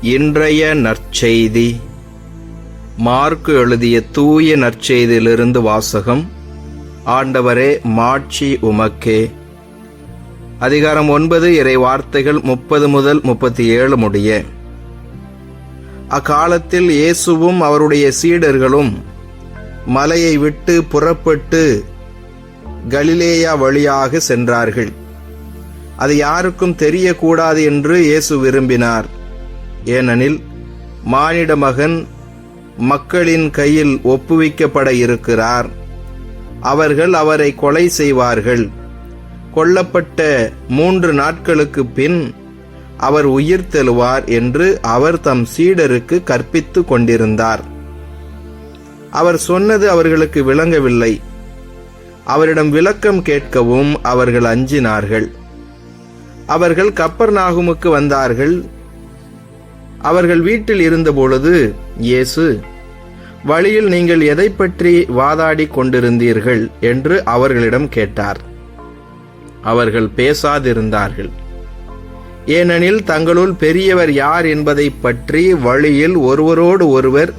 இன்றைய நற்செய்தி. மார்க்கு எழுதிய தூய நற்செய்தியிலிருந்து வாசகம். ஆண்டவரே மாட்சி உமக்கே. அதிகாரம் ஒன்பது இறை வார்த்தைகள் முப்பது முதல் முப்பத்தி ஏழு முடிய. அக்காலத்தில் இயேசுவும் அவருடைய சீடர்களும் மலையை விட்டு புறப்பட்டு கலிலேயா வழியாக சென்றார்கள். அது யாருக்கும் தெரியக்கூடாது என்று இயேசு விரும்பினார். ஏனெனில் மானிட மகன் மக்களின் கையில் ஒப்புவிக்கப்பட இருக்கிறார். அவர்கள் அவரை கொலை செய்வார்கள். கொல்லப்பட்ட மூன்று நாட்களுக்கு பின் அவர் உயிர் தெழுவார் என்று அவர் தம் சீடருக்கு கற்பித்து கொண்டிருந்தார். அவர் சொன்னது அவர்களுக்கு விளங்கவில்லை. அவரிடம் விளக்கம் கேட்கவும் அவர்கள் அஞ்சினார்கள். அவர்கள் கப்பர் நாகுமுக்கு வந்தார்கள். அவர்கள் வீட்டில் இருந்தபொழுது இயேசு வழியில் நீங்கள் எதை பற்றி வாதாடி கொண்டிருந்தீர்கள்? என்று அவர்களிடம் கேட்டார். அவர்கள் பேசாதிருந்தார்கள். ஏனெனில் தங்களுள் பெரியவர் யார் என்பதை பற்றி வழியில் ஒருவரோடு ஒருவர்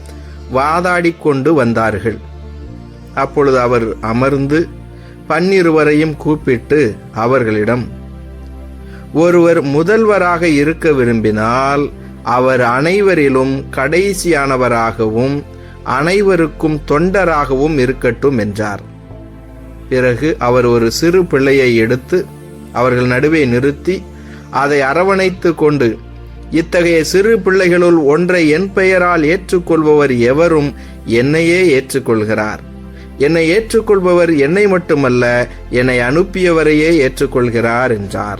வாதாடி கொண்டு வந்தார்கள். அப்பொழுது அவர் அமர்ந்து பன்னிருவரையும் கூப்பிட்டு அவர்களிடம் ஒருவர் முதல்வராக இருக்க விரும்பினால் அவர் அனைவரிலும் கடைசியானவராகவும் அனைவருக்கும் தொண்டராகவும் இருக்கட்டும் என்றார். பிறகு அவர் ஒரு சிறு பிள்ளையை எடுத்து அவர்கள் நடுவே நிறுத்தி அதை அரவணைத்து கொண்டு இத்தகைய சிறு பிள்ளைகளுள் ஒன்றை என் பெயரால் ஏற்றுக்கொள்பவர் எவரும் என்னையே ஏற்றுக்கொள்கிறார். என்னை ஏற்றுக்கொள்பவர் என்னை மட்டுமல்ல என்னை அனுப்பியவரையே ஏற்றுக்கொள்கிறார் என்றார்.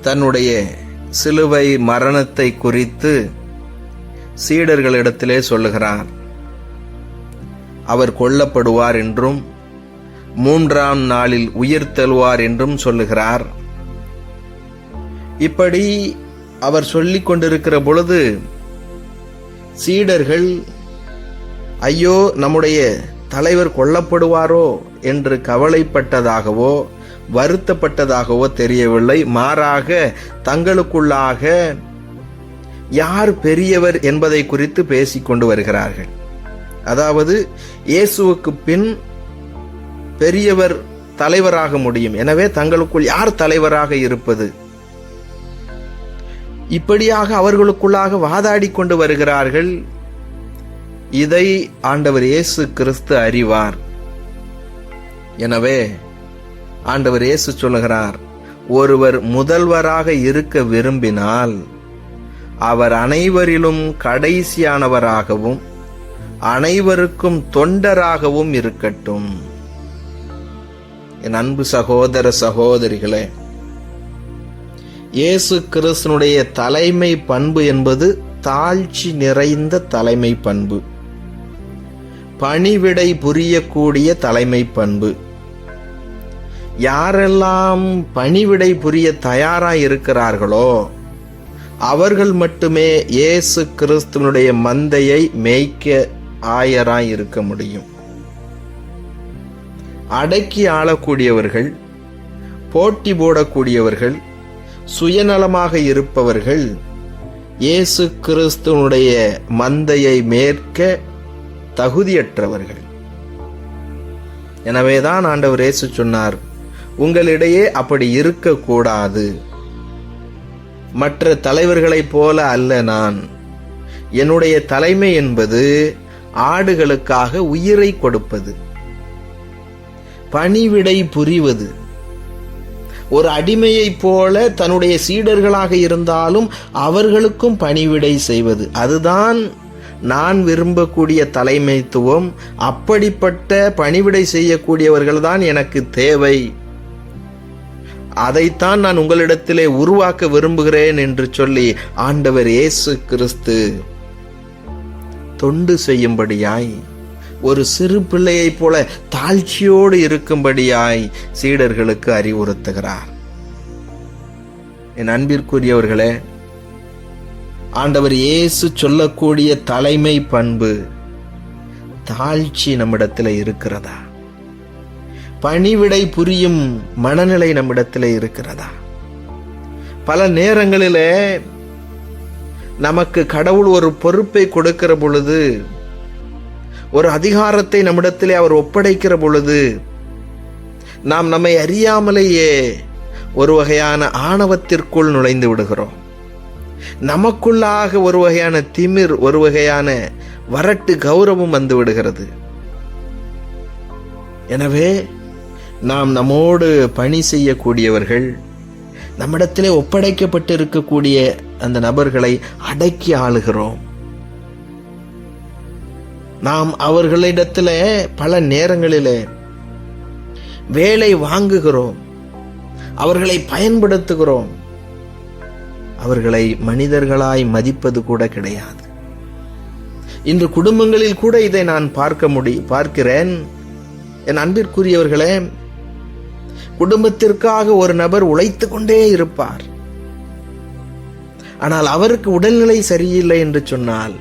தன்னுடைய சிலுவை மரணத்தை குறித்து சீடர்களிடத்திலே சொல்லுகிறார். அவர் கொல்லப்படுவார் என்றும் மூன்றாம் நாளில் உயிர் தெழுவார் என்றும் சொல்லுகிறார். இப்படி அவர் சொல்லிக் கொண்டிருக்கிற பொழுது சீடர்கள் ஐயோ நம்முடைய தலைவர் கொல்லப்படுவாரோ? என்று கவலைப்பட்டதாகவோ வருத்தப்பட்டதாகவோ தெரியவில்லை. மாறாக தங்களுக்குள்ளாக யார் பெரியவர் என்பதை குறித்து பேசிக்கொண்டு வருகிறார்கள். அதாவது இயேசுவுக்கு பின் பெரியவர் தலைவராக முடியும். எனவே தங்களுக்குள் யார் தலைவராக இருப்பது? இப்படியாக அவர்களுக்குள்ளாக வாதாடி கொண்டு வருகிறார்கள். இதை ஆண்டவர் இயேசு கிறிஸ்து அறிவார். எனவே ஆண்டவர் இயேசு சொல்லுகிறார் ஒருவர் முதல்வராக இருக்க விரும்பினால் அவர் அனைவரிலும் கடைசியானவராகவும் அனைவருக்கும் தொண்டராகவும் இருக்கட்டும். என் அன்பு சகோதர சகோதரிகளே இயேசு கிறிஸ்தனுடைய தலைமை பண்பு என்பது தாழ்ச்சி நிறைந்த தலைமை பண்பு. பணிவிடை புரியக்கூடிய தலைமை பண்பு. யாரெல்லாம் பணிவிடை புரிய தயாராக இருக்கிறார்களோ அவர்கள் மட்டுமே இயேசு கிறிஸ்துவனுடைய மந்தையை மேய்க்க ஆயராய் இருக்க முடியும். அடக்கி ஆளக்கூடியவர்கள் போட்டி போடக்கூடியவர்கள் சுயநலமாக இருப்பவர்கள் இயேசு கிறிஸ்துவனுடைய மந்தையை மேற்க தகுதியற்றவர்கள். எனவேதான் ஆண்டவர் இயேசு சொன்னார் உங்களிடையே அப்படி இருக்கக்கூடாது. மற்ற தலைவர்களைப் போல அல்ல நான். என்னுடைய தலைமை என்பது ஆடுகளுக்காக உயிரை கொடுப்பது. பணிவிடை புரிவது. ஒரு அடிமையைப் போல தன்னுடைய சீடர்களாக இருந்தாலும் அவர்களுக்கும் பணிவிடை செய்வது. அதுதான் நான் விரும்பக்கூடிய தலைமைத்துவம். அப்படிப்பட்ட பணிவிடை செய்யக்கூடியவர்கள் தான் எனக்கு தேவை. அதைத்தான் நான் உங்களிடத்திலே உருவாக்க விரும்புகிறேன் என்று சொல்லி ஆண்டவர் இயேசு கிறிஸ்து தொண்டு செய்யும்படியாய் ஒரு சிறு பிள்ளையைப் போல தாழ்ச்சியோடு இருக்கும்படியாய் சீடர்களுக்கு அறிவுறுத்துகிறார். என் அன்பிற்குரியவர்களே ஆண்டவர் இயேசு சொல்லக்கூடிய தலைமை பண்பு தாழ்ச்சி நம்மிடத்தில் இருக்கிறதா? பணிவிடை புரியும் மனநிலை நம்மிடத்தில் இருக்கிறதா? பல நேரங்களில் நமக்கு கடவுள் ஒரு பொறுப்பை கொடுக்கிற பொழுது ஒரு அதிகாரத்தை நம்மிடத்திலே அவர் ஒப்படைக்கிற பொழுது நாம் நம்மை அறியாமலேயே ஒரு வகையான ஆணவத்திற்குள் நுழைந்து விடுகிறோம். நமக்குள்ளாக ஒரு வகையான திமிர் ஒரு வகையான வரட்டு கௌரவம் வந்து விடுகிறது. எனவே நாம் நம்மோடு பணி செய்யக்கூடியவர்கள் நம்மிடத்திலே ஒப்படைக்கப்பட்டு இருக்கக்கூடிய அந்த நபர்களை அடக்கி ஆளுகிறோம். நாம் அவர்களிடத்தில் பல நேரங்களிலே வேலை வாங்குகிறோம் அவர்களை பயன்படுத்துகிறோம். அவர்களை மனிதர்களாய் மதிப்பது கூட கிடையாது. இன்று குடும்பங்களில் கூட இதை நான் பார்க்க முடி பார்க்கிறேன். என் அன்பிற்குரியவர்களே குடும்பத்திற்காக ஒரு நபர் உழைத்து கொண்டே இருப்பார். ஆனால் அவருக்கு உடல்நிலை சரியில்லை என்று சொன்னால்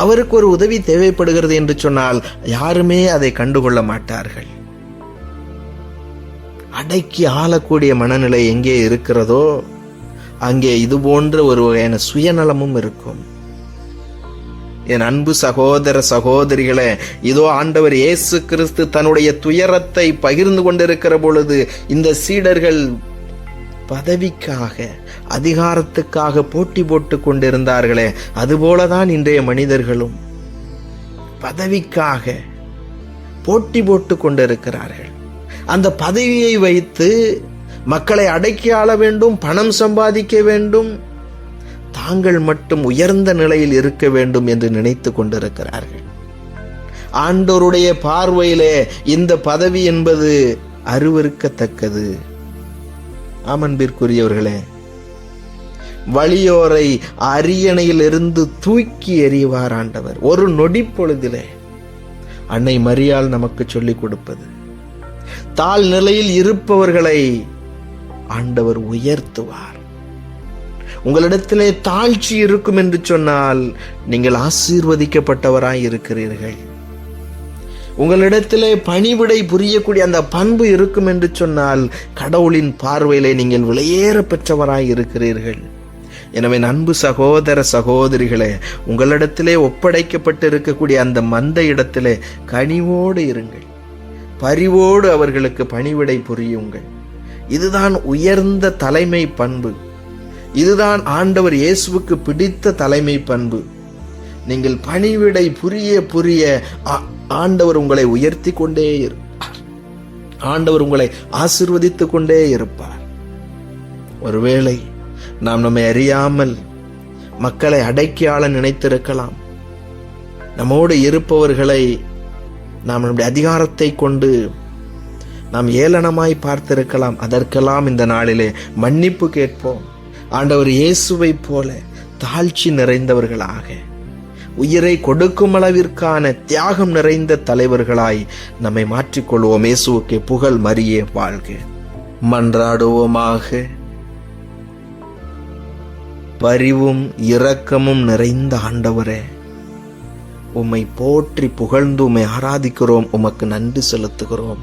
அவருக்கு ஒரு உதவி தேவைப்படுகிறது என்று சொன்னால் யாருமே அதை கண்டுகொள்ள மாட்டார்கள். அடக்கி ஆளக்கூடிய மனநிலை எங்கே இருக்கிறதோ அங்கே இது போன்ற ஒரு வகையான சுயநலமும் இருக்கும். என் அன்பு சகோதர சகோதரிகளே இதோ ஆண்டவர் இயேசு கிறிஸ்து தன்னுடைய துயரத்தை பகிர்ந்து கொண்டிருக்கிற பொழுது இந்த சீடர்கள் பதவிக்காக அதிகாரத்துக்காக போட்டி போட்டு கொண்டிருந்தார்களே அதுபோலதான் இன்றைய மனிதர்களும் பதவிக்காக போட்டி போட்டு கொண்டிருக்கிறார்கள். அந்த பதவியை வைத்து மக்களை அடக்கி ஆள வேண்டும் பணம் சம்பாதிக்க வேண்டும் தாங்கள் மட்டும் உயர்ந்த நிலையில் இருக்க வேண்டும் என்று நினைத்து கொண்டிருக்கிறார்கள். ஆண்டோருடைய பார்வையிலே இந்த பதவி என்பது அருவருக்கத்தக்கது ஆமன்பிற்குரியவர்களே வழியோரை அரியணையிலிருந்து தூக்கி எறிவார் ஆண்டவர். ஒரு நொடி பொழுதிலே அன்னை மரியால் நமக்கு சொல்லிக் கொடுப்பது. தாழ் நிலையில் இருப்பவர்களை ஆண்டவர் உயர்த்துவார். உங்களிடத்திலே தாழ்ச்சி இருக்கும் என்று சொன்னால் நீங்கள் ஆசீர்வதிக்கப்பட்டவராய் இருக்கிறீர்கள். உங்களிடத்திலே பணிவிடை புரியக்கூடிய அந்த பண்பு இருக்கும் என்று சொன்னால் கடவுளின் பார்வையிலே நீங்கள் விலையேற பெற்றவராய் இருக்கிறீர்கள். எனவே அன்பு சகோதர சகோதரிகளே உங்களிடத்திலே ஒப்படைக்கப்பட்டு இருக்கக்கூடிய அந்த மந்த இடத்திலே கனிவோடு இருங்கள். பரிவோடு அவர்களுக்கு பணிவிடை புரியுங்கள். இதுதான் உயர்ந்த தலைமை பண்பு. இதுதான் ஆண்டவர் இயேசுவுக்கு பிடித்த தலைமை பண்பு. நீங்கள் பணிவிடை புரிய புரிய ஆண்டவர் உங்களை உயர்த்தி கொண்டே இருப்பார் ஆண்டவர் உங்களை ஆசிர்வதித்துக் கொண்டே இருப்பார். ஒருவேளை நாம் நம்மை அறியாமல் மக்களை அடக்கி நினைத்திருக்கலாம். நம்மோடு இருப்பவர்களை நாம் நம்முடைய அதிகாரத்தை கொண்டு நாம் ஏளனமாய் பார்த்திருக்கலாம். அதற்கெல்லாம் இந்த நாளிலே மன்னிப்பு கேட்போம். ஆண்டவர் இயேசுவை போல தாழ்ச்சி நிறைந்தவர்களாக உயிரை கொடுக்கும் அளவிற்கான தியாகம் நிறைந்த தலைவர்களாய் நம்மை மாற்றிக்கொள்வோம். இயேசுவுக்கு புகழ் மறியே வாழ்க. மன்றாடுவோமாக. பரிவும் இரக்கமும் நிறைந்த ஆண்டவரே உம்மை போற்றி புகழ்ந்து உம்மை ஆராதிக்கிறோம். உமக்கு நன்றி செலுத்துகிறோம்.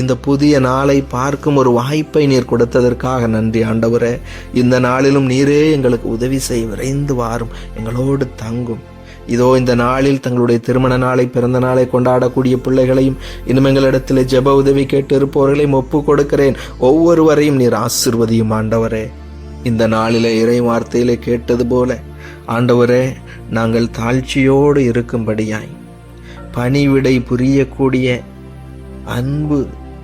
இந்த புதிய நாளை பார்க்கும் ஒரு வாய்ப்பை நீர் கொடுத்ததற்காக நன்றி ஆண்டவரே. இந்த நாளிலும் நீரே எங்களுக்கு உதவி செய்ய விரைந்து வாரும் எங்களோடு தங்கும். இதோ இந்த நாளில் தங்களுடைய திருமண நாளை பிறந்த நாளை கொண்டாடக்கூடிய பிள்ளைகளையும் இன்னும் எங்களிடத்தில் ஜெப உதவி கேட்டு இருப்பவர்களையும் ஒப்பு கொடுக்கிறேன். ஒவ்வொருவரையும் நீர் ஆசிர்வதியும் ஆண்டவரே. இந்த நாளில இறை வார்த்தையிலே கேட்டது போல ஆண்டவரே நாங்கள் தாழ்ச்சியோடு இருக்கும்படியாய் பணிவிடை புரியக்கூடிய அன்பு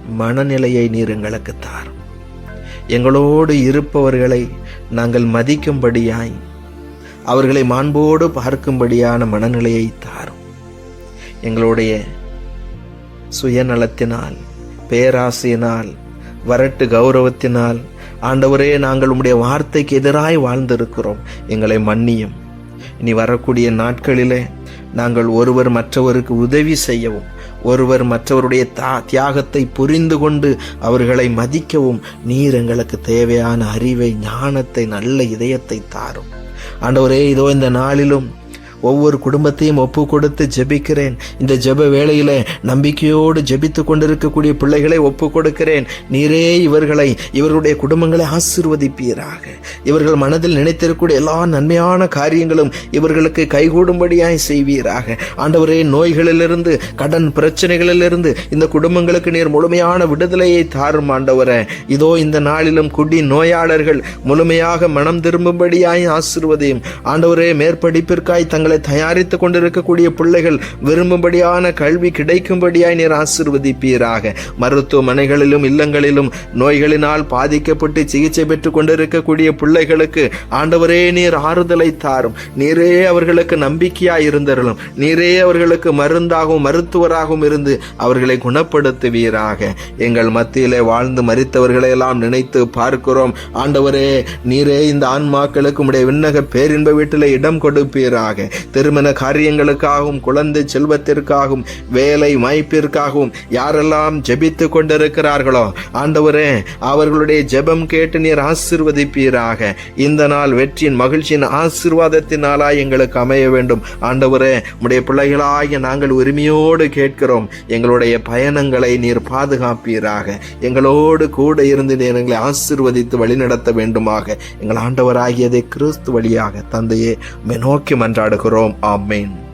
மனநிலையை நீர் எங்களுக்கு தாரும் எங்களோடு இருப்பவர்களை நாங்கள் மதிக்கும்படியாய் அவர்களை மாண்போடு பார்க்கும்படியான மனநிலையை தாரும். எங்களுடைய சுயநலத்தினால் பேராசையினால் வரட்டு கௌரவத்தினால் ஆண்டவரே நாங்கள் உம்முடைய வார்த்தைக்கு எதிராய் வாழ்ந்திருக்கிறோம். எங்களை மன்னியும். இனி வரக்கூடிய நாட்களிலே நாங்கள் ஒருவர் மற்றவருக்கு உதவி செய்யவும் ஒருவர் மற்றவருடைய தா தியாகத்தை புரிந்து கொண்டு அவர்களை மதிக்கவும் நீர் எங்களுக்கு தேவையான அறிவை ஞானத்தை நல்ல இதயத்தை தாரும். ஆண்டவரே இதோ இந்த நாளிலும் ஒவ்வொரு குடும்பத்தையும் ஒப்பு கொடுத்து ஜெபிக்கிறேன். இந்த ஜெப வேளையில நம்பிக்கையோடு ஜெபித்து கொண்டிருக்கக்கூடிய பிள்ளைகளை ஒப்பு கொடுக்கிறேன் நீரே இவர்களை இவர்களுடைய குடும்பங்களை ஆசிர்வதிப்பீராக. இவர்கள் மனதில் நினைத்திருக்கக்கூடிய எல்லா நன்மையான காரியங்களும் இவர்களுக்கு கைகூடும்படியாய் செய்வீராக. ஆண்டவரே நோய்களிலிருந்து கடன் பிரச்சனைகளிலிருந்து இந்த குடும்பங்களுக்கு நீர் முழுமையான விடுதலையை தாரும் ஆண்டவரே. இதோ இந்த நாளிலும் குடி நோயாளர்கள் முழுமையாக மனம் திரும்பும்படியாய் ஆசிர்வதையும். ஆண்டவரே மேற்படிப்பிற்காய் தங்களை தயாரித்துக் கொண்டிருக்கக்கூடிய பிள்ளைகள் விரும்பும்படியான கல்வி கிடைக்கும்படியாய் நீர் ஆசிர்வதிப்பீராக. மருத்துவமனைகளிலும் இல்லங்களிலும் நோய்களினால் பாதிக்கப்பட்டு சிகிச்சை பெற்றுக் கொண்டிருக்கக்கூடிய பிள்ளைகளுக்கு ஆண்டவரே நீர் ஆறுதலை தாரும். நீரே அவர்களுக்கு நம்பிக்கையாய் இருந்தருளும். நீரே அவர்களுக்கு மருந்தாகவும் மருத்துவராகவும் இருந்து அவர்களை குணப்படுத்துவீராக. எங்கள் மத்தியிலே வாழ்ந்து மறித்தவர்களை எல்லாம் நினைத்து பார்க்கிறோம். ஆண்டவரே நீரே இந்த ஆன்மாக்களுக்கு உடைய விண்ணக பேரின்ப வீட்டில் இடம் கொடுப்பீராக. திருமண காரியங்களுக்காகவும் குழந்தை செல்வத்திற்காகவும் வேலை வாய்ப்பிற்காகவும் யாரெல்லாம் ஜெபித்து கொண்டிருக்கிறார்களோ ஆண்டவரே அவர்களுடைய ஜெபம் கேட்டு நீர் ஆசிர்வதிப்பீராக. இந்த நாள் வெற்றியின் மகிழ்ச்சியின் ஆசிர்வாதத்தினாலாய் எங்களுக்கு அமைய வேண்டும். ஆண்டவரே உடைய பிள்ளைகளாகிய நாங்கள் உரிமையோடு கேட்கிறோம். எங்களுடைய பயணங்களை நீர் பாதுகாப்பீராக. எங்களோடு கூட இருந்து நீர் எங்களை ஆசிர்வதித்து வழிநடத்த வேண்டுமாக. எங்கள் ஆண்டவராகியதை கிறிஸ்து வழியாக தந்தையே நோக்கி மன்றாடுகிறோம். Amém.